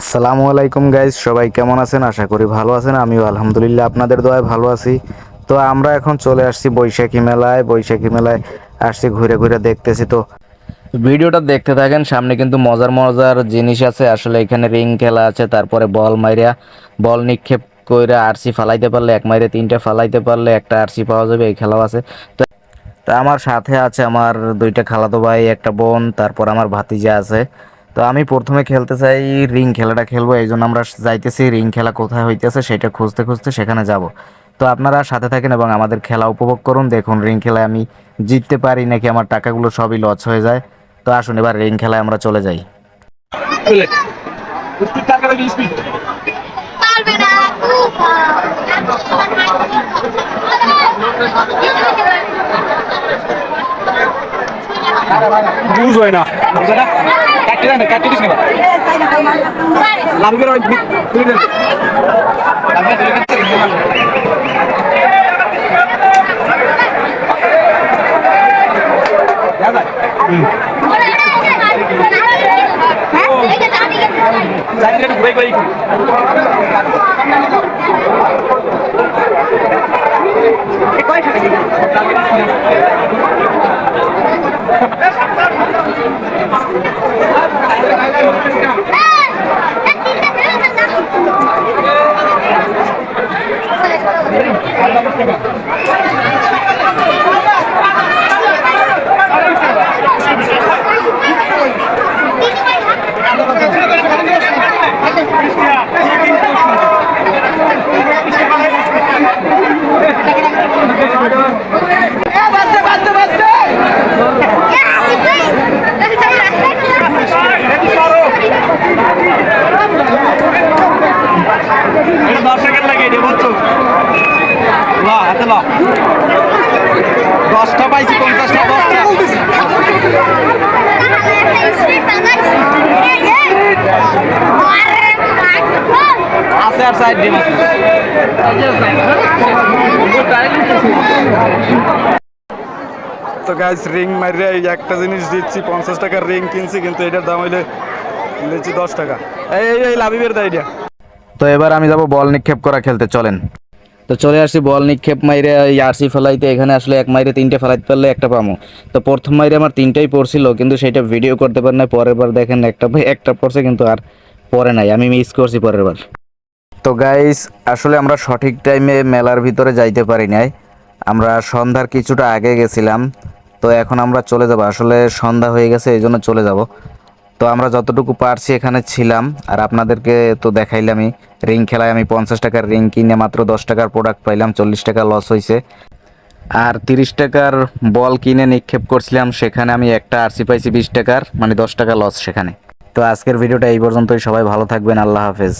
আসসালামু আলাইকুম গাইজ সবাই কেমন আছেন? আশা করি ভালো আছেন আমিও আলহামদুলিল্লাহ আপনাদের দোয়ায় ভালো আছি। তো আমরা এখন চলে আসছি বৈশাখী মেলায় বৈশাখী মেলায় আসছি ঘুরে ঘুরে দেখতেছি তো। ভিডিওটা দেখতে থাকেন সামনে কিন্তু মজার মজার জিনিস আছে। আসলে এখানে রিং খেলা আছে তারপরে বল মাইরা বল নিক্ষেপ কইরা আরসি ফালাইতে পারলে এক মাইরে তিনটা ফালাইতে পারলে একটা আরসি পাওয়া যাবে এই খেলাও আছে। তো তা আমার সাথে আছে আমার দুইটা খালাতো ভাই একটা বোন তারপর আমার ভাতিজা আছে। তো আমি প্রথমে খেলতে চাই রিং খেলাটা খেলব, এই জন্য আমরা যাইতেছি, রিং খেলা কোথায় হইতেছে সেটা খুঁজতে খুঁজতে সেখানে যাব। তো আপনারা সাথে থাকেন এবং আমাদের খেলা উপভোগ করুন, দেখুন রিং খেলায় আমি জিততে পারি নাকি আমার টাকাগুলো সবই লস হয়ে যায়। তো আসুন এবার রিং খেলায় আমরা চলে যাই। বুঝ হয় না। না কাটি দিস না লাভ করে তুলে দেন ঘুরে ঘুরে আর সাইড ডিম আছে তো গাইস রিং মারিয়ে এই একটা জিনিস দিচ্ছি পঞ্চাশ টাকার রিং কিনছি কিন্তু এটার দাম হইলে লিচি দশ টাকা। এই এই এই লাভিবের দা এটা তো এবার আমি যাব বল নিক্ষেপ করা খেলতে চলেন। তো চলে আসছি বল নিক্ষেপ মাইরে এই আরসি ফেলাইতে। এখানে আসলে এক মাইরে তিনটে ফেলাইতে পারলে একটা পামো। তো প্রথম মাইরে আমার তিনটাই পড়ছিল কিন্তু সেটা ভিডিও করতে পার না পরের বার দেখেন একটা একটা পড়ছে কিন্তু আর পরে নাই। আমি মিস করছি পরের বার। তো গাইস আসলে আমরা সঠিক টাইমে মেলার ভিতরে যাইতে পারি নাই। আমরা সন্ধ্যার কিছুটা আগে গেছিলাম, তো এখন আমরা চলে যাব। আসলে সন্ধ্যা হয়ে গেছে, এই জন্য চলে যাব। তো আমরা যতটুকু পারছি এখানে ছিলাম, আর আপনাদেরকে তো দেখাইলামই রিং খেলায় আমি পঞ্চাশ টাকার রিং কিনে মাত্র দশ টাকার প্রোডাক্ট পাইলাম, চল্লিশ টাকা লস হয়েছে আর তিরিশ টাকার বল কিনে নিক্ষেপ করছিলাম, সেখানে আমি একটা আরসি পাইছি বিশ টাকার মানে দশ টাকা লস সেখানে। তো আজকের ভিডিওটা এই পর্যন্তই, সবাই ভালো থাকবেন, আল্লাহ হাফেজ।